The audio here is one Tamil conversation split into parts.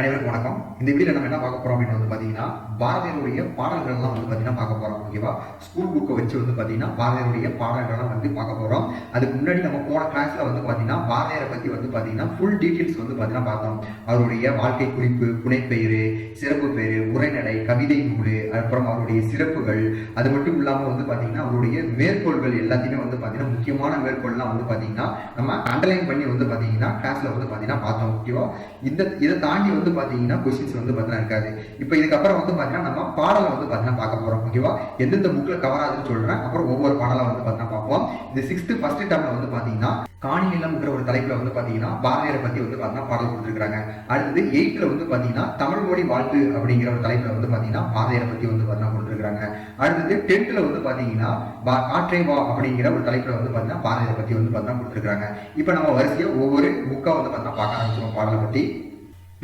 அனைவருக்கும் வணக்கம். இந்த வீடியோ நம்ம என்ன பார்க்க போறோம் அப்படின்னு வந்து பாத்தீங்கன்னா பாரதியருடைய பாடல்கள்லாம் வந்து பாத்தீங்கன்னா பார்க்க போறோம் ஓகேவா ஸ்கூல் புக்கை வச்சு வந்து பாத்தீங்கன்னா பாரதியருடைய பாடல்கள்லாம் வந்து பார்க்க போறோம். அதுக்கு முன்னாடி நம்ம போன கிளாஸ்ல வந்து பாத்தீங்கன்னா பாரதியாரை பத்தி வந்து பாத்தீங்கன்னா ஃபுல் டீடைல்ஸ் வந்து பாத்தீங்கன்னா பார்த்தோம். அவருடைய வாழ்க்கை குறிப்பு புனைப்பெயரு சிறப்பு பெயரு உரைநடை கவிதை நூல் அப்புறம் அவருடைய சிறப்புகள் அது மட்டும் இல்லாம வந்து பாத்தீங்கன்னா அவருடைய மேற்கோள்கள் எல்லாத்தையுமே வந்து பாத்தீங்கன்னா முக்கியமான மேற்கோள்லாம் வந்து பாத்தீங்கன்னா நம்ம அண்டர்லைன் பண்ணி வந்து பாத்தீங்கன்னா கிளாஸ்ல வந்து பாத்தீங்கன்னா பார்த்தோம் ஓகேவா இந்த இதை தாண்டி வந்து பாத்தீங்கன்னா கொஸ்டின்ஸ் வந்து பாத்தீங்கன்னா இருக்காது இப்போ இதுக்கப்புறம் வந்து பாத்தீங்கன்னா நம்ம பாடலை வந்து பாத்தீங்கன்னா பார்க்க போகிறோம் ஓகேவா எந்தெந்த புக்கில் கவர் ஆகுதுன்னு சொல்றேன் அப்புறம் ஒவ்வொரு பாடலாக வந்து பாத்தீங்கன்னா பார்ப்போம் இந்த சிக்ஸ்த்து ஃபர்ஸ்ட் டேர்ம்ல வந்து பாத்தீங்கன்னா காணி ஒரு தலைப்பில் வந்து பாத்தீங்கன்னா பாரதியரை பற்றி வந்து பார்த்தீங்கன்னா பாடல் கொடுத்துருக்காங்க அடுத்தது எயிட்ல வந்து பாத்தீங்கன்னா தமிழ் மொழி வாழ்த்து அப்படிங்கிற ஒரு தலைப்புல வந்து பாத்தீங்கன்னா பாரதியரை பத்தி வந்து பார்த்தீங்கன்னா கொடுத்துருக்காங்க அடுத்தது டென்த்தில் வந்து பாத்தீங்கன்னா பா- காற்றே வா அப்படிங்கிற ஒரு தலைப்புல வந்து பார்த்தீங்கன்னா பாரதியரை பத்தி வந்து பாத்தீங்கன்னா கொடுத்துருக்காங்க இப்போ நம்ம வரிசையாக ஒவ்வொரு புக்காக வந்து பாத்தீங்கன்னா பார்க்க ஆரம்பிச்சிருவோம் பாடலை பத்தி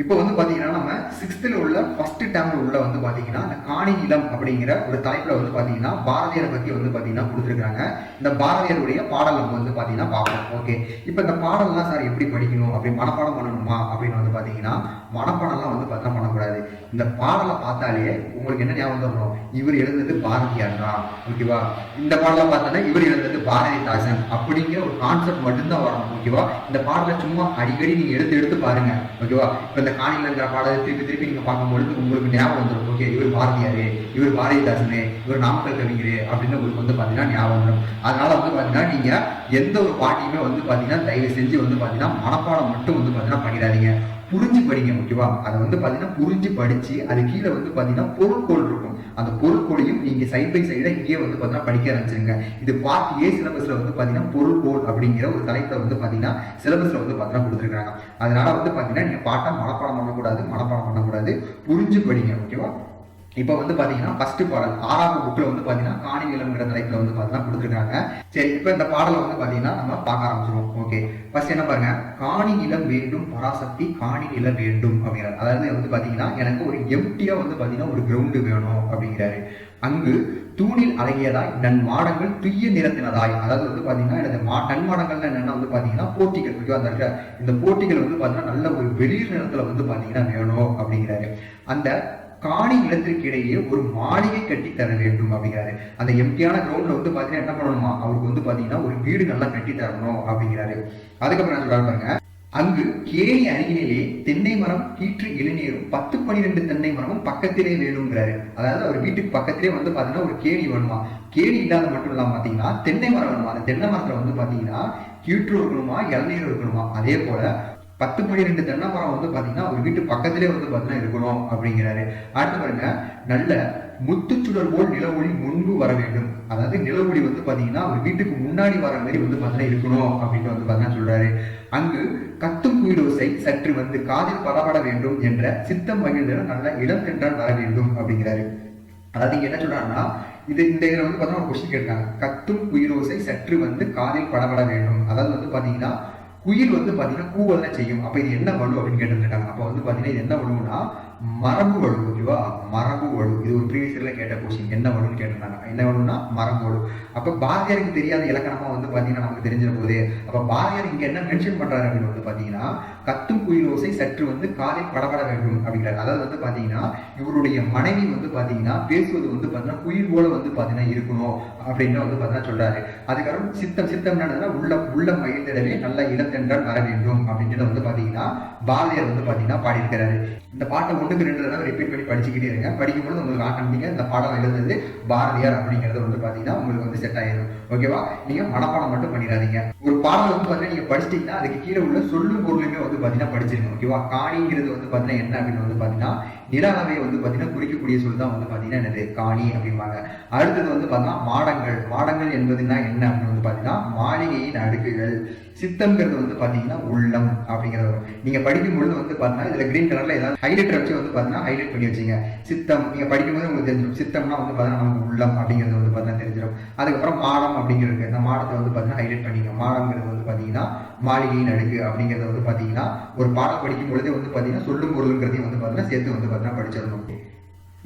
இப்போ வந்து பாத்தீங்கன்னா நம்ம சிக்ஸ்த்தில் உள்ள ஃபர்ஸ்ட் டேர்ம்ல உள்ள வந்து பாத்தீங்கன்னா இந்த காணி நிலம் அப்படிங்கிற ஒரு தலைப்புல வந்து பாத்தீங்கன்னா பாரதியாரை பத்தி வந்து பாத்தீங்கன்னா கொடுத்துருக்காங்க இந்த பாரதியாருடைய பாடல் நம்ம வந்து பாத்தீங்கன்னா பார்ப்போம். ஓகே இப்போ இந்த பாடல்லாம் சார் எப்படி படிக்கணும்? அப்படி மனப்பாடம் பண்ணணுமா? அப்படின்னு வந்து பாத்தீங்கன்னா மனப்பாடம்லாம் வந்து பார்த்தா பண்ணக்கூடாது. இந்த பாடலை பார்த்தாலே உங்களுக்கு என்ன ஞாபகம் வரும் இவர் எழுந்தது பாரதியார் தான். ஓகேவா இந்த பாடலை பார்த்தோன்னா இவர் எழுந்தது பாரதிதாசன் அப்படிங்கிற ஒரு கான்செப்ட் மட்டும்தான் வரணும் ஓகேவா இந்த பாடலை சும்மா அடிக்கடி நீங்க எடுத்து எடுத்து பாருங்க ஓகேவா இப்போ இந்த காணிலங்கிற பாடலை திருப்பி திருப்பி நீங்க பார்க்கும்பொழுது உங்களுக்கு ஞாபகம் வந்துடும் ஓகே இவர் பாரதியாரு இவர் பாரதிதாசனே இவர் நாமக்கல் கவிஞர் அப்படின்னு உங்களுக்கு வந்து பார்த்தீங்கன்னா ஞாபகம் வரும் அதனால வந்து பாத்தீங்கன்னா நீங்க எந்த ஒரு பாட்டியுமே வந்து பாத்தீங்கன்னா தயவு செஞ்சு வந்து பாத்தீங்கன்னா மனப்பாடம் மட்டும் வந்து பாத்தீங்கன்னா பண்ணிடாதீங்க. புரிஞ்சு படிங்க ஓகேவா அதை வந்து பாத்தீங்கன்னா புரிஞ்சு படிச்சு அது கீழே வந்து பாத்தீங்கன்னா பொருட்கோள் இருக்கும். அந்த பொருட்கோளையும் நீங்க சைட் பை சைடா இங்கேயே வந்து பாத்தீங்கன்னா படிக்க ஆரம்பிச்சிருங்க. இது பார்ட் ஏ சிலபஸ்ல வந்து பாத்தீங்கன்னா பொருட்கோள் அப்படிங்கிற ஒரு தலைப்பை வந்து பாத்தீங்கன்னா சிலபஸ்ல வந்து பாத்தீங்கன்னா கொடுத்துருக்காங்க. அதனால வந்து பாத்தீங்கன்னா நீங்க பாட்டா மனப்பாடம் பண்ணக்கூடாது மனப்பாடம் பண்ணக்கூடாது. புரிஞ்சு படிங்க ஓகேவா இப்போ வந்து பாத்தீங்கன்னா ஃபர்ஸ்ட் பாடல் ஆறாவது புக்ல வந்து பாத்தீங்கன்னா காணி நிலம்ங்கிற தலைப்புல வந்து பாத்தீங்கன்னா கொடுத்துருக்காங்க. சரி இப்போ இந்த பாடலை வந்து பாத்தீங்கன்னா நம்ம பார்க்க ஆரம்பிச்சிருவோம். ஓகே ஃபர்ஸ்ட் என்ன பாருங்க? காணி நிலம் வேண்டும் பராசக்தி காணி நிலம் வேண்டும் அப்படிங்கிறார் அதாவது வந்து பாத்தீங்கன்னா எனக்கு ஒரு எம்டியா வந்து பாத்தீங்கன்னா ஒரு கிரவுண்டு வேணும் அப்படிங்கிறாரு. அங்கு தூணில் அழகியதாய் நன் மாடங்கள் துய்ய நிறத்தினதாய். அதாவது வந்து பாத்தீங்கன்னா எனது மா நன்மாடங்கள்ல என்னென்னா வந்து பாத்தீங்கன்னா போட்டிகள். ஓகேவா அந்த இந்த போட்டிகள் வந்து பாத்தீங்கன்னா நல்ல ஒரு வெளிர் நிறத்துல வந்து பாத்தீங்கன்னா வேணும் அப்படிங்கிறாரு. அந்த காணி நிலத்திற்கு இடையே ஒரு மாளிகை கட்டி தர வேண்டும் அப்படிங்கிறாரு. அந்த எம்டியான கிரவுண்ட்ல வந்து பாத்தீங்கன்னா என்ன பண்ணணுமா? அவருக்கு வந்து பாத்தீங்கன்னா ஒரு வீடு நல்லா கட்டி தரணும் அப்படிங்கிறாரு. அதுக்கப்புறம் என்ன சொல்றாரு பாருங்க. அங்கு கேணி அருகினிலே தென்னை மரம் கீற்று இளநீரும் பத்து பன்னிரெண்டு தென்னை மரமும் பக்கத்திலே வேணுங்கிறாரு. அதாவது அவர் வீட்டுக்கு பக்கத்திலே வந்து பாத்தீங்கன்னா ஒரு கேணி வேணுமா? கேணி இல்லாத மட்டும் இல்லாம பாத்தீங்கன்னா தென்னை மரம் வேணுமா? அந்த தென்னை மரத்துல வந்து பாத்தீங்கன்னா கீற்று இருக்கணுமா இளநீர் இருக்கணுமா? அதே போல பத்து பன்னிரெண்டு தென்னை மரம் வந்து பாத்தீங்கன்னா ஒரு வீட்டு பக்கத்திலே வந்து பார்த்தீங்கன்னா இருக்கணும் அப்படிங்கிறாரு. அடுத்து பாருங்க நல்ல முத்துச்சுடர் போல் நிலவொளி முன்பு வர வேண்டும். அதாவது நிலவொளி வந்து பார்த்தீங்கன்னா ஒரு வீட்டுக்கு முன்னாடி வர மாதிரி வந்து பாத்தீங்கன்னா இருக்கணும் அப்படின்னு வந்து பார்த்தீங்கன்னா சொல்றாரு. அங்கு கத்தும் குயிலோசை சற்று வந்து காதில் படபட வேண்டும் என்ற சித்தம் மகிழ்ந்த நல்ல இடம் சென்றால் வர வேண்டும் அப்படிங்கிறாரு. அதாவது இங்க என்ன சொல்றாருன்னா இது இந்த இதில் வந்து பார்த்தீங்கன்னா ஒரு கொஸ்டின் கேட்டாங்க கத்தும் குயிலோசை சற்று வந்து காதில் படபட வேண்டும். அதாவது வந்து பார்த்தீங்கன்னா குயில் வந்து பார்த்தீங்கன்னா கூவல் செய்யும். அப்போ இது என்ன வலு அப்படின்னு கேட்டுருக்காங்க அப்போ வந்து பார்த்தீங்கன்னா இது என்ன வலுன்னா மரபு வலு ஓகேவா மரபு வலு இது ஒரு ப்ரீவியஸ் இயர்ல கேட்ட கொஸ்டின் என்ன வலுன்னு கேட்டிருந்தாங்க. என்ன வலுன்னா மரபு வலு அப்ப பாரதியாருக்கு தெரியாத இலக்கணமா வந்து பாத்தீங்கன்னா நமக்கு தெரிஞ்சிட போகுது அப்ப பாரதியார் இங்க என்ன மென்ஷன் பண்றாரு அப்படின்னு வந்து பாத்தீங்கன்னா கத்தும் குயில் ஓசை சற்று வந்து காலில் படபட வேண்டும் அப்படிங்கிறாரு. அதாவது வந்து பாத்தீங்கன்னா இவருடைய மனைவி வந்து பாத்தீங்கன்னா பேசுவது வந்து பாத்தீங்கன்னா குயில் போல வந்து பாத்தீங்கன்னா இருக்கணும் அப்படின்னு வந்து பார்த்தீங்கன்னா சொல்றாரு. அதுக்கப்புறம் சித்தம் சித்தம் என்னன்னா உள்ள உள்ள மகிழ்ந்திடவே நல்ல இனத்தென்றால் வர வேண்டும் அப்படின்னு வந்து பாத்தீங்கன்னா பாரதியார் வந்து பாத்தீங்கன்னா பாடியிருக்கிறாரு. இந்த பாட்டை ஒன்றுக்கு ரெண்டு தடவை ரிப்பீட் பண்ணி படிச்சுக்கிட்டே இருங்க படிக்கும்போது உங்களுக்கு ஆட்டோமேட்டிக்கா இந்த பாடம் எழுதுனது பாரதியார் அப்படிங்கிறது வந்து பாத்தீங்கன்னா உங்களுக்கு வந்து செட் ஆயிடும் ஓகேவா நீங்க மனப்பாடம் மட்டும் பண்ணிடாதீங்க. ஒரு பாடல் வந்து பாத்தீங்கன்னா நீங்க படிச்சிட்டீங்கன்னா அதுக்கு கீழே உள்ள சொல்லும் பொருளுமே வந்து பாத்தீங்கன்னா படிச்சிருங்க. ஓகேவா காணிங்கிறது வந்து பாத்தீங்கன்னா என்ன அப்படின்னு வந்து பாத்தீங்கன்னா நில அளவை வந்து பாத்தீங்கன்னா குறிக்கக்கூடிய சொல் தான் வந்து பாத்தீங்கன்னா என்னது காணி அப்படிம்பாங்க அடுத்தது வந்து பாத்தீங்கன்னா மாடங்கள் மாடங்கள் என்பதுன்னா என்ன அப்படின்னு வந்து பாத்தீங்கன்னா மாளிகையின் அடுக்குகள் சித்தம்ங்கிறது வந்து பாத்தீங்கன்னா உள்ளம் அப்படிங்கிறது வரும் நீங்க படிக்கும் பொழுது வந்து பார்த்தீங்கன்னா இதில் கிரீன் கலர்ல ஏதாவது ஹைலைட் வச்சு வந்து பாத்தீங்கன்னா ஹைலைட் பண்ணி வச்சீங்க சித்தம் நீங்க படிக்கும்போது உங்களுக்கு தெரிஞ்சிடும் சித்தம்னா வந்து பாத்தீங்கன்னா நமக்கு உள்ளம் அப்படிங்கிறது வந்து பார்த்தீங்கன்னா தெரிஞ்சிடும் அதுக்கப்புறம் மாடம் அப்படிங்கிறது இந்த மாடத்தை வந்து பாத்தீங்கன்னா ஹைலைட் பண்ணிங்க மாடங்கிறது வந்து பாத்தீங்கன்னா மாளிகையின் அடுக்கு அப்படிங்கிறது வந்து பாத்தீங்கன்னா ஒரு பாடம் படிக்கும் பொழுதே வந்து பார்த்தீங்கன்னா சொல்லும் பொருளுங்கிறதையும் வந்து பார்த்தீங்கன்னா சேர்த்து வந்து பார்த்தீங்கன்னா படிச்சிடணும்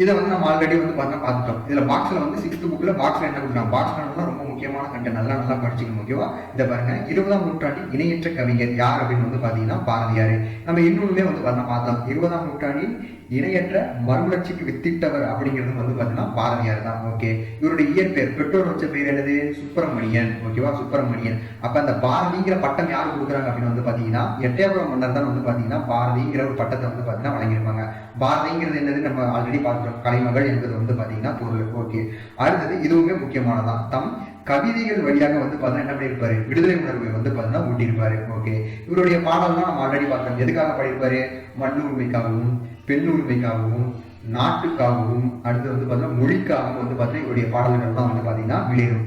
இதை வந்து நம்ம ஆல்ரெடி வந்து பார்த்தா பார்த்துட்டோம். இதுல பாக்ஸ்ல வந்து சிக்ஸ்த் புக்ல பாக்ஸ்ல என்ன கொடுக்குறாங்க? பாக்ஸ்ல ரொம்ப முக்கியமான கண்டென்ட் நல்லா நல்லா படிச்சுக்கணும் ஓகேவா இதை பாருங்க. இருபதாம் நூற்றாண்டில் இணையற்ற கவிஞர் யார் அப்படின்னு வந்து பாத்தீங்கன்னா பாரதியார். நம்ம இன்னொன்றுமே வந்து பார்த்தா பார்த்தோம் இருபதாம் நூற்றாண்டில் இணையற்ற மறுமலர்ச்சிக்கு வித்திட்டவர் அப்படிங்கிறது வந்து பாத்தீங்கன்னா பாரதியார் தான் ஓகே இவருடைய இயற்பெயர் பெற்றோர் வச்ச பேர் என்னது? சுப்பிரமணியன் ஓகேவா சுப்பிரமணியன். அப்ப அந்த பாரதிங்கிற பட்டம் யாரு கொடுக்குறாங்க அப்படின்னு வந்து பாத்தீங்கன்னா எட்டயபுரம் மன்னர் தான் வந்து பாத்தீங்கன்னா பாரதிங்கிற ஒரு பட்டத்தை வந்து பாத்தீங்கன்னா வழங்கியிருப்பாங்க. பார்வைங்கிறது என்னது? நம்ம ஆல்ரெடி பார்க்கிறோம். கலைமகள் என்பது வந்து பாத்தீங்கன்னா பொருள். ஓகே அடுத்தது இதுவுமே முக்கியமானதான் தம் கவிதைகள் வழியாக வந்து பார்த்தீங்கன்னா என்ன பண்ணியிருப்பாரு விடுதலை உணர்வை வந்து பார்த்தீங்கன்னா ஊட்டியிருப்பாரு. ஓகே இவருடைய பாடல்லாம் நம்ம ஆல்ரெடி பார்த்தோம் எதுக்காக பாடியிருப்பாரு? மண் உரிமைக்காகவும் பெண் உரிமைக்காகவும் நாட்டுக்காகவும் அடுத்து வந்து பார்த்தீங்கன்னா மொழிக்காகவும் வந்து பார்த்தீங்கன்னா இவருடைய பாடல்கள்லாம் வந்து பார்த்தீங்கன்னா வெளியேறும்.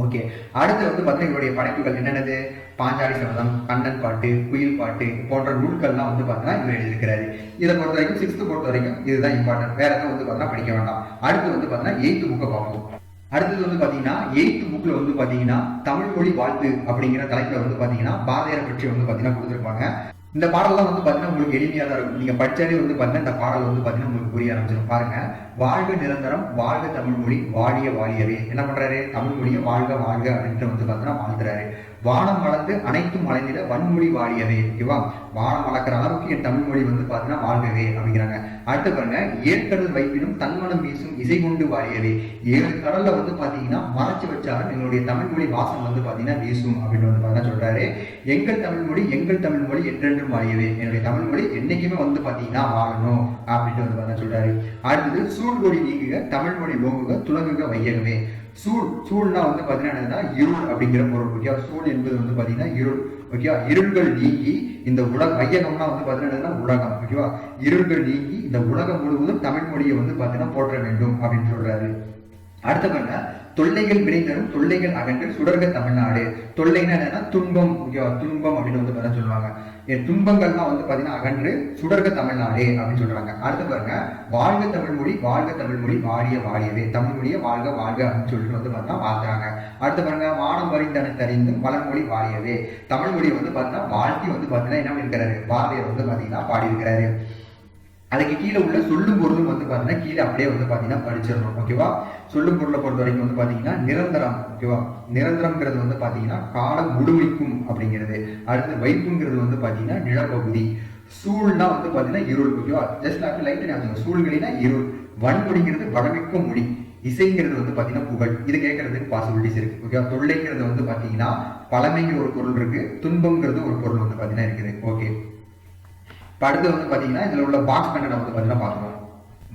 ஓகே அடுத்து வந்து பார்த்தீங்கன்னா இவருடைய படைப்புகள் என்னென்னது? பாஞ்சாலி சபதம் கண்ணன் பாட்டு குயில் பாட்டு போன்ற நூல்கள்லாம் வந்து பார்த்தீங்கன்னா இவர் எழுதியிருக்கிறாரு. இதை பொறுத்த வரைக்கும் சிக்ஸ்த் பொறுத்த வரைக்கும் இதுதான் இம்பார்ட்டன்ட் வேற எதுவும் வந்து பார்த்தீங்கன்னா படிக்க வேண்டாம். அடுத்து வந்து பார்த்தீங்கன்னா எயித்து புக்கை பார்ப்போம். அடுத்தது வந்து பாத்தீங்கன்னா எயித்து புக்கில் வந்து பாத்தீங்கன்னா தமிழ் மொழி வாழ்த்து அப்படிங்கிற தலைப்பில் வந்து பாத்தீங்கன்னா பாரதியார் பற்றி வந்து பாத்தீங்கன்னா கொடுத்துருப்பாங்க. இந்த பாடல்லாம் வந்து பார்த்தீங்கன்னா உங்களுக்கு எளிமையாக தான் இருக்கும். நீங்க படித்தாலே வந்து பாத்தீங்கன்னா இந்த பாடல் வந்து பாத்தீங்கன்னா உங்களுக்கு புரிய ஆரம்பிச்சிடும். பாருங்க. வாழ்க நிரந்தரம் வாழ்க தமிழ் மொழி வாழிய வாழியவே. என்ன பண்ணுறாரு தமிழ் மொழியை வாழ்க வாழ்க அப்படின்ட்டு வந்து பாத்தீங்கன்னா வாழ்த்துறாரு. வானம் வளர்ந்து அனைத்தும் மலைந்திட வன்மொழி வாழியவே ஓகேவா வானம் வளர்க்குற அளவுக்கு என் தமிழ் மொழி வந்து பாத்தீங்கன்னா வாழ்கவே அப்படிங்கிறாங்க. அடுத்து பாருங்க ஏற்கடல் வைப்பினும் தன்மனம் வீசும் இசை கொண்டு வாழியவே ஏழு கடல்ல வந்து பாத்தீங்கன்னா மறைச்சு வச்சாலும் எங்களுடைய தமிழ் மொழி வாசம் வந்து பாத்தீங்கன்னா வீசும் அப்படின்னு வந்து பார்த்தீங்கன்னா சொல்றாரு. எங்கள் தமிழ் மொழி எங்கள் தமிழ் மொழி என்றென்றும் வாழியவே என்னுடைய தமிழ் மொழி என்னைக்குமே வந்து பாத்தீங்கன்னா வாழணும் அப்படின்ட்டு வந்து பாத்தீங்கன்னா சொல்றாரு. அடுத்தது சூழ்கொடி நீங்குக தமிழ் மொழி லோகுக துலகுக வையகமே. சூழ் சூழ்னா வந்து பாத்தீங்கன்னா இருள் அப்படிங்கிற பொருள் ஓகே சூழ் என்பது வந்து பாத்தீங்கன்னா இருள் ஓகேவா? இருள்கள் நீங்கி இந்த உலக ஐயகம்னா வந்து பாத்தீங்கன்னா உலகம் ஓகேவா? இருள்கள் நீங்கி இந்த உலகம் முழுவதும் தமிழ் மொழியை வந்து பாத்தீங்கன்னா போற்ற வேண்டும் அப்படின்னு சொல்றாரு. அடுத்த பாருங்க தொல்லைகள் விளைந்தரும் தொல்லைகள் அகன்று சுடர்க தமிழ்நாடு. தொல்லைன்னா என்னன்னா துன்பம் ஓகேவா துன்பம் அப்படின்னு வந்து பார்த்தா சொல்லுவாங்க. என் துன்பங்கள்லாம் வந்து பாத்தீங்கன்னா அகன்று சுடர்க தமிழ்நாடு அப்படின்னு சொல்றாங்க. அடுத்து பாருங்க வாழ்க தமிழ் மொழி வாழ்க தமிழ் மொழி வாழிய வாழியவே. தமிழ் மொழியை வாழ்க வாழ்க அப்படின்னு சொல்லிட்டு வந்து பார்த்தா வாழ்த்துறாங்க. அடுத்து பாருங்க வானம் வரிந்தன தறிந்தும் வளர்மொழி வாழியவே. தமிழ் மொழியை வந்து பார்த்தீங்கன்னா வாழ்த்தி வந்து பார்த்தீங்கன்னா என்ன பண்ணிருக்கிறாரு? பாரதியார் வந்து பார்த்தீங்கன்னா பாடியிருக்கிறாரு. அதுக்கு கீழே உள்ள சொல்லும் பொருளும் வந்து பார்த்தீங்கன்னா கீழே அப்படியே வந்து பார்த்தீங்கன்னா படிச்சிடணும் ஓகேவா சொல்லும் பொருளை பொறுத்த வரைக்கும் வந்து பார்த்தீங்கன்னா நிரந்தரம் ஓகேவா நிரந்தரம்ங்கிறது வந்து பார்த்தீங்கன்னா காலம் முழுமைக்கும் அப்படிங்கிறது. அடுத்து வைப்புங்கிறது வந்து பார்த்தீங்கன்னா நிலப்பகுதி. சூழ்னா வந்து பார்த்தீங்கன்னா இருள் ஓகேவா ஜஸ்ட் அப்படி லைட் ஞாபகம் சூழ்களினா இருள். வன்முடிங்கிறது வடமிக்க மொழி இசைங்கிறது வந்து பார்த்தீங்கன்னா புகழ். இது கேட்கறதுக்கு பாசிபிலிட்டிஸ் இருக்கு ஓகேவா தொல்லைங்கிறது வந்து பார்த்தீங்கன்னா பழமைங்கிற ஒரு பொருள் இருக்கு. துன்பங்கிறது ஒரு பொருள் வந்து பார்த்தீங்கன்னா இருக்குது ஓகே இப்போ அடுத்து வந்து பார்த்தீங்கன்னா இதில் உள்ள பாக்ஸ் கண்டனை வந்து பார்த்தீங்கன்னா பார்க்கணும்.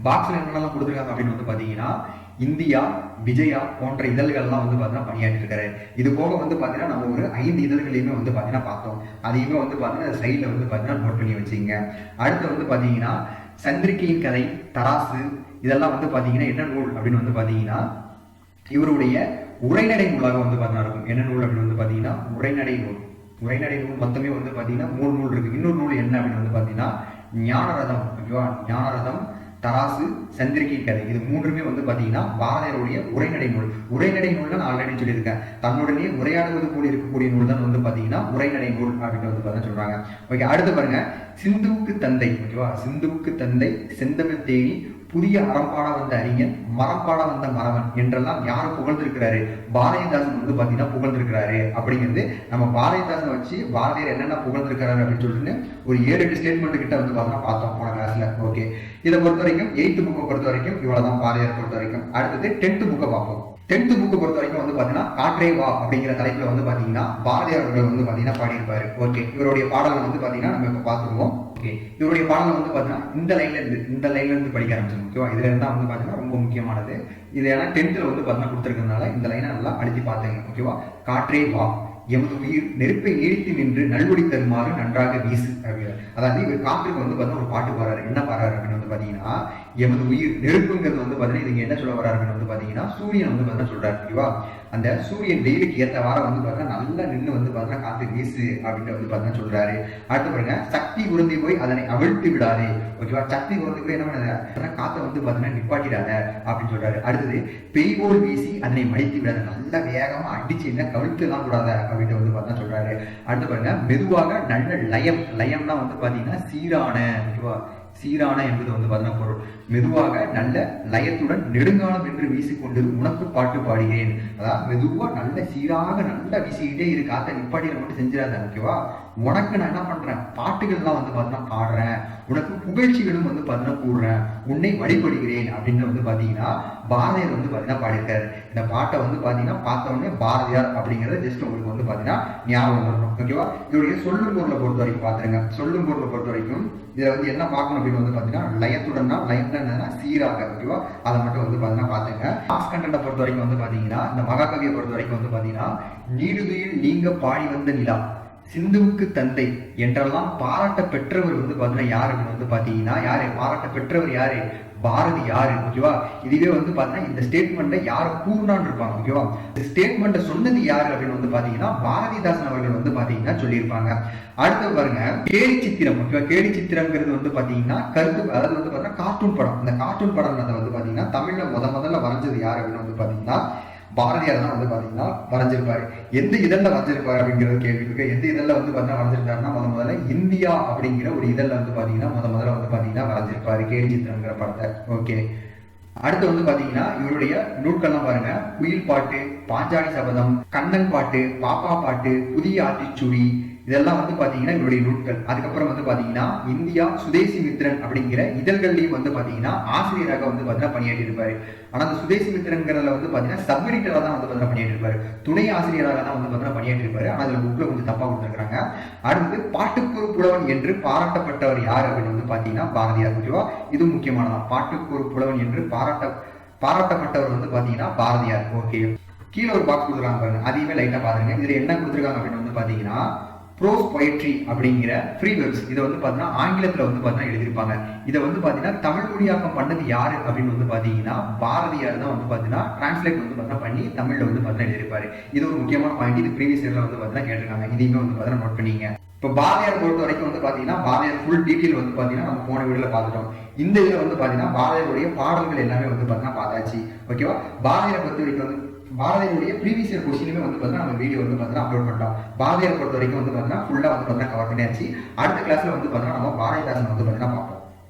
பாக்ஸில் என்னென்னலாம் கொடுத்துருக்காங்க அப்படின்னு வந்து பார்த்தீங்கன்னா இந்தியா விஜயா போன்ற இதழ்கள்லாம் வந்து பார்த்தீங்கன்னா பணியாற்றிருக்காரு இது போக வந்து பார்த்தீங்கன்னா நம்ம ஒரு ஐந்து இதழ்களையுமே வந்து பார்த்தீங்கன்னா பார்த்தோம். அதையுமே வந்து பார்த்தீங்கன்னா சைடில் வந்து பார்த்தீங்கன்னா நோட் பண்ணி வச்சுங்க. அடுத்து வந்து பார்த்தீங்கன்னா சந்திரிகையின் கதை தராசு இதெல்லாம் வந்து பார்த்தீங்கன்னா என்ன நூல் அப்படின்னு வந்து பார்த்தீங்கன்னா இவருடைய உரைநடை நூலாக வந்து பார்த்தீங்கன்னா இருக்கும். என்ன நூல் அப்படின்னு வந்து பார்த்தீங்கன்னா உரைநடை நூல். உரைநடை நூல் மொத்தமே வந்து பார்த்தீங்கன்னா மூணு நூல் இருக்கு. இன்னொரு நூல் என்ன அப்படின்னு வந்து பார்த்தீங்கன்னா ஞானரதம் ஓகேவா ஞானரதம் தராசு சந்திரிகை கதை. இது மூன்றுமே வந்து பார்த்தீங்கன்னா பாரதியருடைய உரைநடை நூல். உரைநடை நூல் நான் ஆல்ரெடி சொல்லியிருக்கேன். தன்னுடனே உரையாடுவது கூட இருக்கக்கூடிய நூல் தான் வந்து பார்த்தீங்கன்னா உரைநடை நூல் அப்படின்னு வந்து பார்த்தா சொல்கிறாங்க ஓகே அடுத்து பாருங்க. சிந்துவுக்கு தந்தை ஓகேவா? சிந்துவுக்கு தந்தை செந்தமிழ் தேனி புதிய அறம்பாட வந்த அறிஞன் மரப்பாட வந்த மரவன் என்றெல்லாம் யாரும் புகழ்ந்திருக்கிறாரு? பாரதிதாசன் வந்து பாத்தீங்கன்னா புகழ்ந்திருக்கிறாரு. அப்படிங்கிறது நம்ம பாரதிதாசன் வச்சு பாரதியார் என்னென்ன புகழ்ந்திருக்கிறாரு அப்படின்னு சொல்லிட்டு ஒரு ஏழு எட்டு ஸ்டேட்மெண்ட் கிட்ட வந்து பார்த்தோம்னா பார்த்தோம் போன கிளாஸ்ல ஓகே இதை பொறுத்த வரைக்கும் எயித்து புக்கை பொறுத்த வரைக்கும் இவ்வளவுதான் பாரதியார் பொறுத்த வரைக்கும் அடுத்தது டென்த் புக்கை பார்ப்போம். டென்த் புக்கு பொறுத்த வரைக்கும் வந்து பாத்தீங்கன்னா காற்றே வா அப்படிங்கிற தலைப்புல வந்து பாத்தீங்கன்னா பாரதியார் அவர்கள் வந்து பாத்தீங்கன்னா பாடியிருப்பாரு. ஓகே இவருடைய பாடல் வந்து பாத்தீங்கன்னா நம்ம இப்ப பாத்துருவோம் ஓகே இவருடைய பாடல் வந்து பாத்தீங்கன்னா இந்த லைன்ல இருந்து இந்த லைன்ல இருந்து படிக்க ஆரம்பிச்சிடும் ஓகேவா இதுல இருந்தா வந்து பாத்தீங்கன்னா ரொம்ப முக்கியமானது. இது ஏன்னா டென்த்ல வந்து பாத்தீங்கன்னா கொடுத்துருக்கிறதுனால இந்த லைனை நல்லா அழுத்தி பார்த்துங்க ஓகேவா காற்றே வா எமது உயிர் நெருப்பை நீடித்து நின்று நல்வொடி தருமாறு நன்றாக வீசு அப்படிங்கிறார் அதாவது இவர் காற்றுக்கு வந்து பார்த்தா ஒரு பாட்டு பாடுறாரு. என்ன பாடுறாரு அப்படின்னு வந்து பாத்தீங்கன்னா எமது உயிர் நெருப்புங்கிறது வந்து பார்த்தீங்கன்னா இதுங்க என்ன சொல்ல வர்றாரு வந்து பாத்தீங்கன்னா சூரியன் வந்து பார்த்தீங்கன்னா சொல்றாரு ஓகேவா அந்த சூரியன் வெயிலுக்கு ஏற்ற வாரம் வந்து பார்த்தீங்கன்னா நல்லா நின்று வந்து பார்த்தீங்கன்னா காத்து வீசு அப்படின்ட்டு வந்து பார்த்தீங்கன்னா சொல்றாரு. அடுத்து பாருங்க சக்தி உருந்தி போய் அதனை அவிழ்த்து விடாதே ஓகேவா சக்தி உருந்தி போய் என்ன பண்ணுது காத்தை வந்து பார்த்தீங்கன்னா நிப்பாட்டிடாத அப்படின்னு சொல்றாரு. அடுத்தது பெய்போல் வீசி அதனை மடித்து விடாத நல்லா வேகமா அடிச்சு என்ன கவிழ்த்துலாம் கூடாத அப்படின்ட்டு வந்து பார்த்தீங்கன்னா சொல்றாரு. அடுத்து பாருங்க மெதுவாக நல்ல லயம் லயம்னா வந்து பாத்தீங்கன்னா சீரான ஓகேவா சீரான என்பது வந்து பார்த்தீங்கன்னா பொருள். மெதுவாக நல்ல லயத்துடன் நெடுங்காலம் என்று வீசிக்கொண்டு உனக்கு பாட்டு பாடுகிறேன். அதாவது மெதுவா நல்ல சீராக நல்லா வீசிக்கிட்டே இரு. காத்த நிப்பாட்டியில் மட்டும் செஞ்சிடாத ஓகேவா? உனக்கு நான் என்ன பண்றேன்? பாட்டுகள்லாம் வந்து பார்த்தீங்கன்னா பாடுறேன். உனக்கு புகழ்ச்சிகளும் வந்து பார்த்தீங்கன்னா கூடுறேன். உன்னை வழிபடுகிறேன் அப்படின்னு வந்து பார்த்தீங்கன்னா பாரதியார் வந்து பார்த்தீங்கன்னா பாடியிருக்காரு. இந்த பாட்டை வந்து பார்த்தீங்கன்னா பார்த்த உடனே பாரதியார் அப்படிங்கிறத ஜஸ்ட் உங்களுக்கு வந்து பார்த்தீங்கன்னா ஞாபகம் வரணும் ஓகேவா இவருடைய சொல்லும் பொருளை பொறுத்த வரைக்கும் பார்த்துருங்க. சொல்லும் பொருளை பொறுத்த வரைக்கும் இதில் வந்து என்ன பார்க்கணும் அப்படின்னு வந்து பார்த்தீங்கன்னா லயத்துடன்னா லயம்னா என்னன்னா சீராக ஓகேவா அதை மட்டும் வந்து பார்த்தீங்கன்னா பார்த்துங்க. மாஸ் கண்டனை பொறுத்த வரைக்கும் வந்து பார்த்தீங்கன்னா இந்த மகாகவியை பொறுத்த வரைக்கும் வந்து பார்த்தீங்கன்னா நீடுதுயில் நீங்க பாடி வந்த நிலா. சிந்துவுக்கு தந்தை என்றெல்லாம் பாராட்ட பெற்றவர் வந்து பார்த்தீங்கன்னா யாரு? அப்படின்னு வந்து பார்த்தீங்கன்னா யாரு? பாராட்ட பெற்றவர் யாரு? பாரதி யாரு? ஓகேவா? இதுவே வந்து பார்த்தீங்கன்னா இந்த ஸ்டேட்மெண்ட்டை யார் கூறுனான்னு இருப்பாங்க ஓகேவா? இந்த ஸ்டேட்மெண்ட்டை சொன்னது யாரு அப்படின்னு வந்து பார்த்தீங்கன்னா பாரதிதாசன் அவர்கள் வந்து பார்த்தீங்கன்னா சொல்லியிருப்பாங்க. அடுத்து பாருங்க கேலி சித்திரம் ஓகேவா? கேலி சித்திரங்கிறது வந்து பார்த்தீங்கன்னா கருத்து அதாவது வந்து பார்த்தீங்கன்னா கார்ட்டூன் படம். அந்த கார்ட்டூன் படம் வந்து பார்த்தீங்கன்னா தமிழில் முத முதல்ல வரைஞ்சது யார் அப்படின்னு வந்து பார்த்தீங்கன்னா பாரதியார் தான் வந்து பாத்தீங்கன்னா வரைஞ்சிருப்பாரு. எந்த இதழில் வரைஞ்சிருப்பாரு அப்படிங்கிறது கேள்வி இருக்கு எந்த இதழில் வந்து பார்த்தீங்கன்னா வரைஞ்சிருக்காருன்னா முத முதல்ல இந்தியா அப்படிங்கிற ஒரு இதழில் வந்து பாத்தீங்கன்னா முத முதல்ல வந்து பாத்தீங்கன்னா வரைஞ்சிருப்பாரு கேலி சித்திரங்கிற படத்தை. ஓகே. அடுத்து வந்து பாத்தீங்கன்னா இவருடைய நூல்கள்லாம் பாருங்க. குயில் பாட்டு பாஞ்சாலி சபதம் கண்ணன் பாட்டு பாப்பா பாட்டு புதிய ஆத்திச்சூடி இதெல்லாம் வந்து பாத்தீங்கன்னா இவருடைய நூட்கள் அதுக்கப்புறம் வந்து பாத்தீங்கன்னா இந்தியா சுதேசி மித்ரன் அப்படிங்கிற இதழ்கள்லயும் வந்து பாத்தீங்கன்னா ஆசிரியராக வந்து பாத்தீங்கன்னா பணியாற்றி இருப்பாரு ஆனா அந்த சுதேசி மித்ரன்கிறதுல வந்து பாத்தீங்கன்னா சப் எடிட்டரா தான் வந்து பாத்தீங்கன்னா பணியாற்றி இருப்பாரு துணை ஆசிரியராக தான் வந்து பாத்தீங்கன்னா பணியாற்றி இருப்பாரு ஆனா அதுல புக்ல கொஞ்சம் தப்பா கொடுத்துருக்காங்க அடுத்து பாட்டுக்கூறு புலவன் என்று பாராட்டப்பட்டவர் யார் அப்படின்னு வந்து பாத்தீங்கன்னா பாரதியார் ஓகேவா இது முக்கியமானதான் பாட்டுக்கூறு புலவன் என்று பாராட்ட பாராட்டப்பட்டவர் வந்து பாத்தீங்கன்னா பாரதியார் ஓகே கீழே ஒரு பாக்ஸ் கொடுத்துருக்காங்க பாருங்க அதையுமே லைட்டா பாருங்க இதுல என்ன கொடுத்துருக்காங்க அப்படின்னு வந்து பாத்தீங்கன்னா ப்ரோஸ் பொயட்ரி அப்படிங்கிற ஃப்ரீ வெப்ஸ் இதை வந்து பார்த்தீங்கன்னா ஆங்கிலத்தில் வந்து பார்த்தீங்கன்னா எழுதியிருப்பாங்க இதை வந்து பார்த்தீங்கன்னா தமிழ் மொழியாக்கம் பண்ணது யார் அப்படின்னு வந்து பார்த்தீங்கன்னா பாரதியார் தான் வந்து பார்த்தீங்கன்னா டிரான்ஸ்லேட் வந்து பார்த்தீங்கன்னா பண்ணி தமிழில் வந்து பார்த்தீங்கன்னா எழுதியிருப்பாரு இது ஒரு முக்கியமான பாயிண்ட் இது ப்ரீவியஸ் இயரில் வந்து பார்த்தீங்கன்னா கேட்டிருக்காங்க இதையுமே வந்து பார்த்தீங்கன்னா நோட் பண்ணிங்க இப்போ பாரதியார் பொறுத்த வரைக்கும் வந்து பார்த்தீங்கன்னா பாரதியார் ஃபுல் டீட்டெயில் வந்து பார்த்தீங்கன்னா நம்ம போன வீடியோவில் பார்த்துட்டோம் இந்த இதில் வந்து பார்த்தீங்கன்னா பாரதியாருடைய பாடல்கள் எல்லாமே வந்து பார்த்தீங்கன்னா பார்த்தாச்சு ஓகேவா பாரதியார் பொறுத்த வரைக்கும் வந்து பாரதியுடைய ப்ரீவியஸ் இயர் கொஸ்டினுமே வந்து பார்த்தீங்கன்னா நம்ம வீடியோ வந்து பார்த்தீங்கன்னா அப்லோட் பண்ணலாம் பாரதியார் பொறுத்த வரைக்கும் வந்து பார்த்தீங்கன்னா ஃபுல்லாக வந்து பார்த்தீங்கன்னா கவர் பண்ணியாச்சு. அடுத்த கிளாஸ்ல வந்து பார்த்தீங்கன்னா நம்ம பாரதிதாசன் வந்து பார்த்தீங்கன்னா பார்ப்போம்.